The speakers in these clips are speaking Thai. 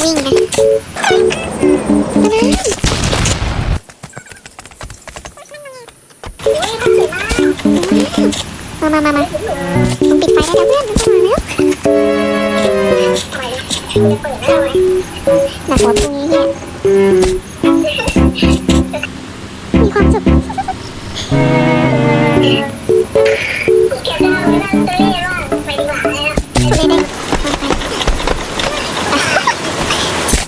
วิ่งนะมามามามาผมปิดไฟได้แล้วเพื่อนมันจะมาแล้วหนักกว่าพรุ่งนี้เนี่ย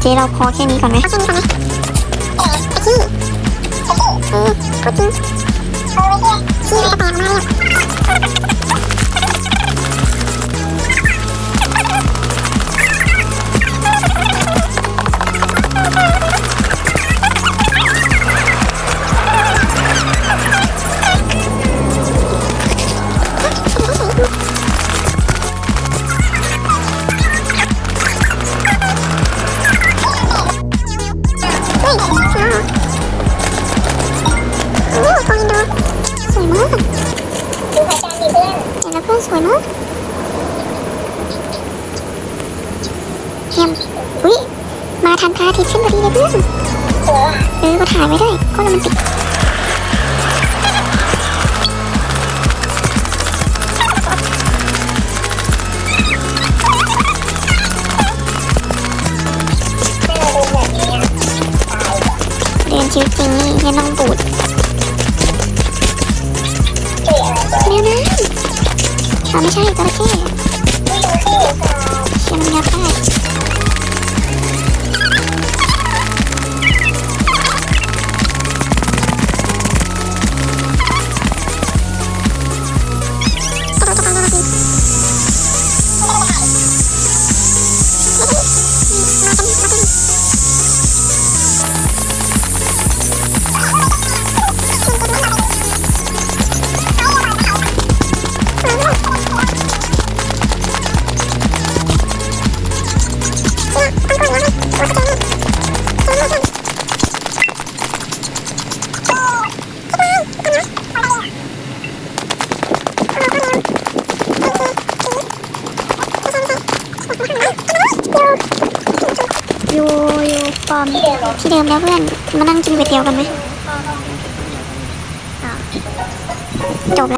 เจ๊เราพอแค่นี้ก่อนไหมแค่นี้ก่อนไหมเอ๊ะไอ้ที่เออพูดจริงขี้กระแตกมาแล้ว เยี่ยมอุ้ยมาทันพระอาทิตย์ขึ้นพอดีเลยเพื่อนเออมาถ่ายไว้ด้วยก็โรแมนติกเรียนชีวิตจริงนี่ยังต้องบูดแมวน้ำอ๋อไม่ใช่จระเข้ ปอมที่เดิมแล้วเพื่อนมานั่งกินก๋วยเตี๋ยวกันไหมจบแล้ว